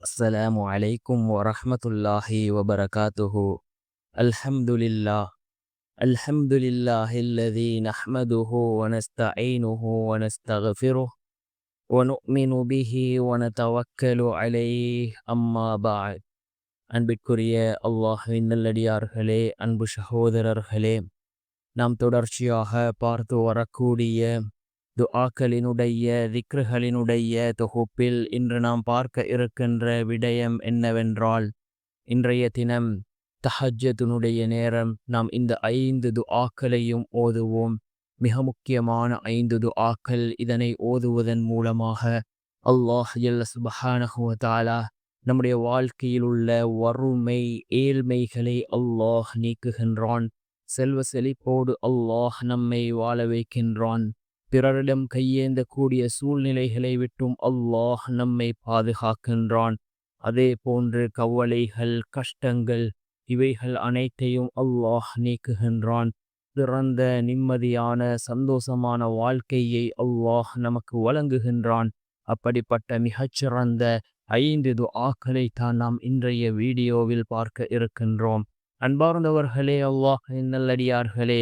السلام عليكم ورحمة الله وبركاته الحمد لله الحمد لله الذي نحمده ونستعينه ونستغفره ونؤمن به ونتوكل عليه أما بعد அன்பிற்குரிய அல்லாஹின் நல்லடியார்களே அன்பு சகோதரர்களே நாம் தொடர்ச்சியாக பார்த்து வரக்கூடிய துஆக்களினுடைய திக்ருகளினுடைய தொகுப்பில் இன்று நாம் பார்க்க இருக்கின்ற விடயம் என்னவென்றால் இன்றைய தினம் தஹஜத்தினுடைய நேரம் நாம் இந்த ஐந்து துஆக்களையும் ஓதுவோம். மிக முக்கியமான ஐந்து துஆக்கள் இதனை ஓதுவதன் மூலமாக அல்லாஹ் சுபஹானஹுவதாலா நம்முடைய வாழ்க்கையில் உள்ள வறுமை ஏழ்மைகளை அல்லாஹ் நீக்குகின்றான். செல்வ செழிப்போடு அல்லாஹ் நம்மை வாழ வைக்கின்றான். பிறரிடம் கையேந்தக்கூடிய சூழ்நிலைகளை விட்டும் அல்லாஹ் நம்மை பாதுகாக்கின்றான். அதே போன்று கவலைகள் கஷ்டங்கள் இவைகள் அனைத்தையும் அல்லாஹ் நீக்குகின்றான். பிறந்த நிம்மதியான சந்தோஷமான வாழ்க்கையை அல்லாஹ் நமக்கு வழங்குகின்றான். அப்படிப்பட்ட மிகச்சிறந்த ஐந்து துஆக்களை தான் நாம் இன்றைய வீடியோவில் பார்க்க இருக்கின்றோம். அன்பார்ந்தவர்களே அல்லாஹ் நல்லடியார்களே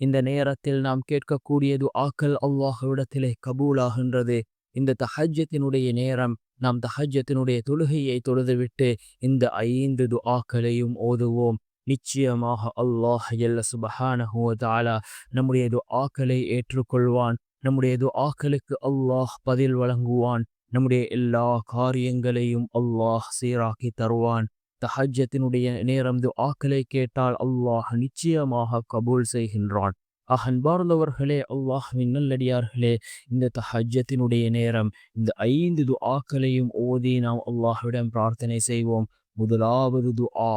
இந்த நேரத்தில் நாம் கேட்கக்கூடியது ஆக்கல் அல்லாஹுவிடத்திலே கபூலாகின்றது. இந்த தஹஜத்தினுடைய நேரம் நாம் தஹஜத்தினுடைய தொழுகையை தொழுதுவிட்டு இந்த ஐந்து துஆக்களையும் ஓதுவோம். நிச்சயமாக அல்லாஹ் எல்ல சுபஹானஹுவதாலா நம்முடைய துஆக்களை ஏற்றுக்கொள்வான். நம்முடைய துஆக்களுக்கு அல்லாஹ் பதில் வழங்குவான். நம்முடைய எல்லா காரியங்களையும் அல்லாஹ் சீராக்கி தருவான். தஹஜத்தினுடைய நேரம் துஆக்களை கேட்டால் அல்லாஹ் நிச்சயமாக கபூல் செய்கின்றான். அன்பார்ந்தவர்களே அல்லாஹ்வின் நல்லடியார்களே இந்த தஹஜத்தினுடைய நேரம் இந்த ஐந்து துஆக்களையும் ஓதி நாம் அல்லாஹ்விடம் பிரார்த்தனை செய்வோம். முதலாவது துஆ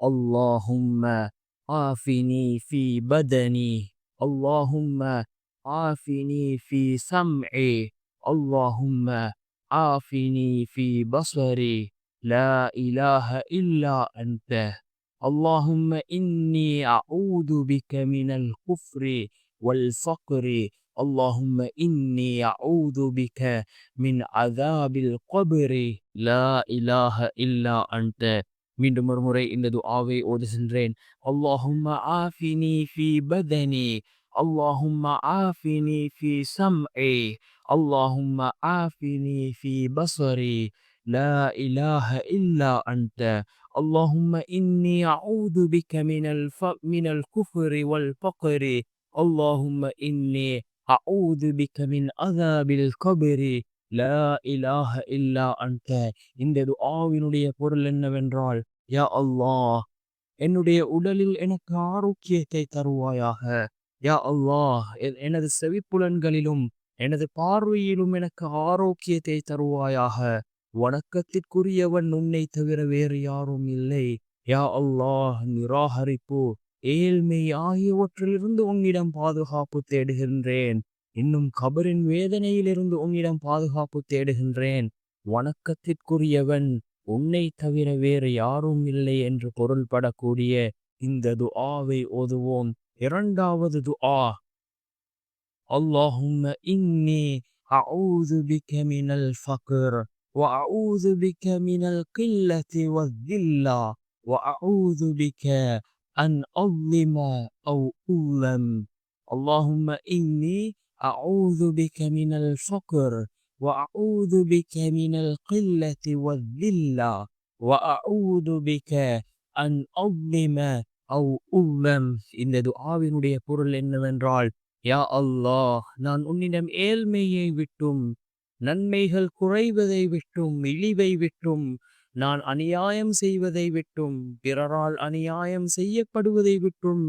அல்லாஹும்ம ஆஃபினி ஃபி பதனி அல்லாஹும்ம ஆஃபினி ஃபி சம்இ அல்லாஹும்ம ஆஃபினி ஃபி பஸ்வரி. لا إله إلا أنت اللهم إني أعوذ بك من الكفر والفقر اللهم إني أعوذ بك من عذاب القبر لا إله إلا أنت மீண்டும் ஒரு முறை இந்த துஆவை ஓதுகின்றேன் அல்லாஹும்ம ஆஃபினி ஃபி பதனி اللهم عافني في سمعي اللهم عافني في بصري لا إله إلا أنت اللهم إني أعوذ بك من الف... من الكفر والفقر اللهم إني أعوذ بك من عذاب القبر لا إله إلا أنت இந்த துஆவினுடைய பொருள் என்னவென்றால் யா அல்லாஹ் என்னுடைய உடலில் எனக்கு ஆரோக்கியத்தை தருவாயாக யா அல்லாஹ் எனது செவிப்புலன்களிலும் எனது பார்வையிலும் எனக்கு ஆரோக்கியத்தை தருவாயாக வணக்கத்திற்குரியவன் உன்னை தவிர வேறு யாரும் இல்லை. யா அல்லாஹ் நிராகரிப்பு. ஏழ்மை ஆகியவற்றிலிருந்து உன்னிடம் பாதுகாப்பு தேடுகின்றேன். இன்னும் கபரின் வேதனையிலிருந்து உன்னிடம் பாதுகாப்பு தேடுகின்றேன். வணக்கத்திற்குரியவன் உன்னை தவிர வேறு யாரும் இல்லை என்று பொருள்படக்கூடிய இந்த துஆவை ஓதுவோம். இரண்டாவது துஆ. அல்லாஹும் இன்னி அவுது பிக மினல் وأعوذ بك من القلة والذلة وأعوذ بك أن أظلم أو أظلم اللهم إني أعوذ بك من الفقر وأعوذ بك من القلة والذلة وأعوذ بك أن أظلم أو أظلم இந்த துஆவினுடைய பொருள் என்னவென்றால் யா அல்லாஹ் நான் உன்னிடம் ஏழ்மையை விட்டும் நன்மைகள் குறைவதை விட்டும் இழிவை விட்டும் நான் அநியாயம் செய்வதை விட்டும் பிறரால் அநியாயம் செய்யப்படுவதை விட்டும்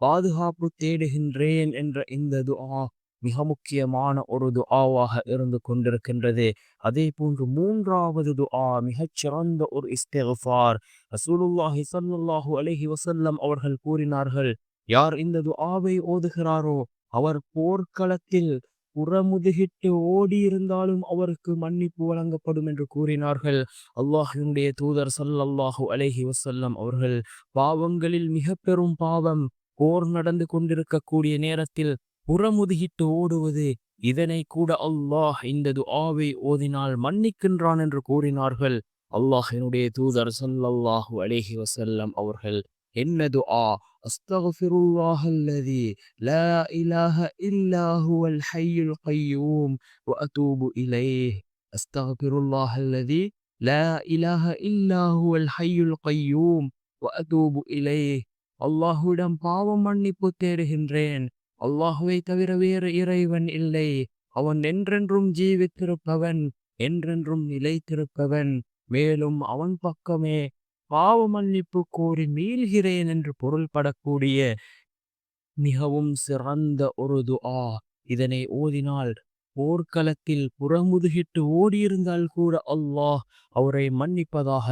பாதுகாப்பு தேடுகின்றேன் என்ற இந்த துஆ மிக முக்கியமான ஒரு துஆவாக இருந்து கொண்டிருக்கின்றது. அதே போன்று மூன்றாவது துஆ மிகச் சிறந்த ஒரு இஸ்திஃபார் ரசூலுல்லாஹி சல்லுல்லாஹு அலஹி வசல்லம் அவர்கள் கூறினார்கள் யார் இந்த துஆவை ஓதுகிறாரோ அவர் போர்க்களத்தில் புறமுதுகிட்டு ஓடியிருந்தாலும் அவருக்கு மன்னிப்பு வழங்கப்படும் என்று கூறினார்கள். அல்லாஹினுடைய தூதர் சல்லல்லாஹு அலஹி வசல்லம் அவர்கள் பாவங்களில் மிக பெரும் பாவம் போர் நடந்து கொண்டிருக்கக்கூடிய நேரத்தில் புறமுதுகிட்டு ஓடுவது இதனை கூட அல்லாஹ் இந்த துஆவை ஓதினால் மன்னிக்கின்றான் என்று கூறினார்கள். அல்லாஹினுடைய தூதர் சல்லல்லாஹு அலேஹி வசல்லம் அவர்கள் என்ன துஆ أستغفر الله الذي لا إله إلا هو الحي القيوم وأتوب إليه أستغفر الله الذي لا إله إلا هو الحي القيوم وأتوب إليه அல்லாஹுவிடம் பாவம் மன்னிப்பு தேடுகின்றேன் அல்லாஹுவை தவிர வேறு இறைவன் இல்லை அவன் என்றென்றும் ஜீவித்திருப்பவன் என்றென்றும் நிலைத்திருப்பவன் மேலும் அவன் பக்கமே பாவ மன்னிப்பு கோரி மீள்கிறேன் என்று பொருள்படக்கூடிய மிகவும் சிறந்த ஒரு துஆ. இதனை ஓதினால் போர்க்களத்தில் புறமுதுகிட்டு ஓடியிருந்தால் கூட அல்லாஹ் அவரை மன்னிப்பதாக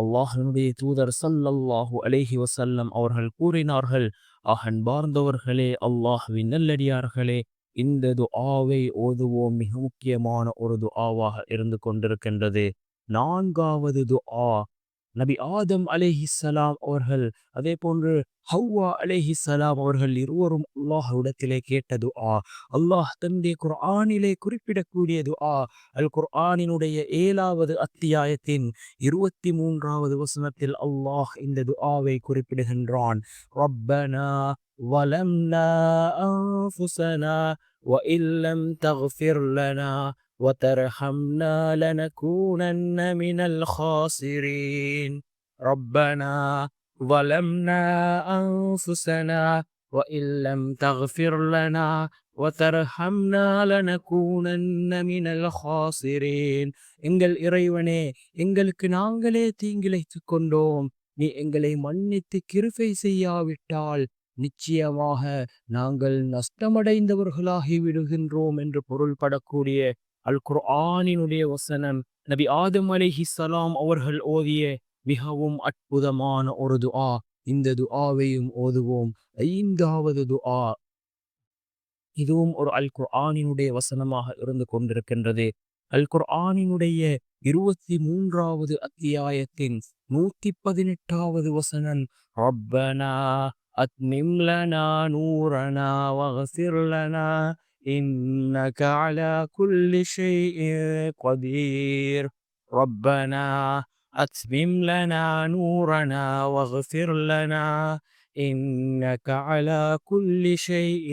அல்லாஹனுடைய தூதர் சல்லல்லாஹு அலேஹி வசல்லம் அவர்கள் கூறினார்கள். அகன் பார்ந்தவர்களே அல்லாஹுவின் நல்லடியார்களே இந்த துஆவை ஓதுவோம் மிக முக்கியமான ஒரு துஆவாக இருந்து கொண்டிருக்கின்றது. நான்காவது துஆ நபி ஆதம் அலேஹிசலாம் அவர்கள் அதே போன்று ஹவ்வா அலேஹிசலாம் அவர்கள் இருவரும் அல்லாஹ்விடத்திலே கேட்ட துஆ அல்லாஹ் தன்னுடைய குர்ஆனிலே குறிப்பிடக்கூடிய துஆ அல் குர்ஆனினுடைய ஏழாவது அத்தியாயத்தின் இருபத்தி மூன்றாவது வசனத்தில் அல்லாஹ் இந்த துஆவை குறிப்பிடுகின்றான் ரப்பனா ظلمنا أنفسنا وإن لم تغفر لنا وترحمنا لنكونن من الخاسرين ربنا ظلمنا أنفسنا وإن لم تغفر لنا وترحمنا لنكونن من الخاسرين எங்கள் இறைவனே எங்களுக்கு நாங்களே தீங்கிழைத்துக் கொண்டோம் நீ எங்களை மன்னித்து கிருபை செய்யாவிட்டால் நிச்சயமாக நாங்கள் நஷ்டமடைந்தவர்களாகி விடுகின்றோம் என்று பொருள்படக்கூடிய அல் குர்ஆனினுடைய வசனம் நபி ஆதம் அலிஹி சலாம் அவர்கள் ஓதிய மிகவும் அற்புதமான ஒரு துஆ. இந்த துஆவையும் ஓதுவோம். ஐந்தாவது துஆ. இதுவும் ஒரு அல் குர்ஆனினுடைய வசனமாக இருந்து கொண்டிருக்கின்றது. அல் குர்ஆனினுடைய இருபத்தி மூன்றாவது அத்தியாயத்தின் நூத்தி பதினெட்டாவது வசனம் ரப்பனா அத்மிம்லனா நூரனா வகசிர்லனா إنك على كل شيء قدير ربنا أتمم لنا نورنا واغفر لنا إنك على كل شيء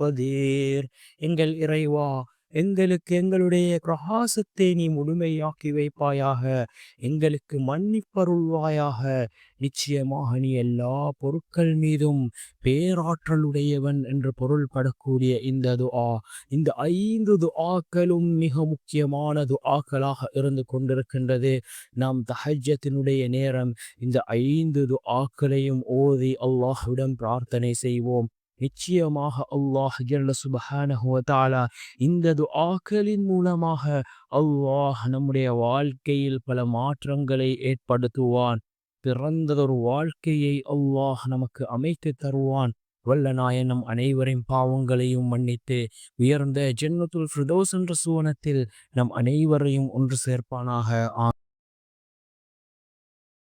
قدير எங்கள் இறைவா எங்களுக்கு எங்களுடைய பிரகாசத்தை நீ முழுமையாக்கி வைப்பாயாக. எங்களுக்கு மன்னிப்பருள்வாயாக நிச்சயமாக நீ எல்லா பொருட்கள் மீதும் பேராற்றலுடையவன் என்று பொருள்படக்கூடிய இந்த துஆ இந்த ஐந்து துஆக்களும் மிக முக்கியமான துஆக்களாக இருந்து கொண்டிருக்கின்றது. நாம் தஹஜத்தினுடைய நேரம் இந்த ஐந்து துஆக்களையும் ஓதி அல்லாஹ்விடம் பிரார்த்தனை செய்வோம். நிச்சயமாக அல்லாஹ் ஜல்ல சுபஹானஹுவதாலா இந்த துஆக்களின் மூலமாக அல்லாஹ் நம்முடைய வாழ்க்கையில் பல மாற்றங்களை ஏற்படுத்துவான். பிறந்ததொரு வாழ்க்கையை அல்லாஹ் நமக்கு அமைத்து தருவான். வல்ல நாயனம் அனைவரின் பாவங்களையும் மன்னித்து உயர்ந்த ஜென்மத்துல் ஃபிரதோஸ் என்ற சுவனத்தில் நம் அனைவரையும் ஒன்று சேர்ப்பானாக.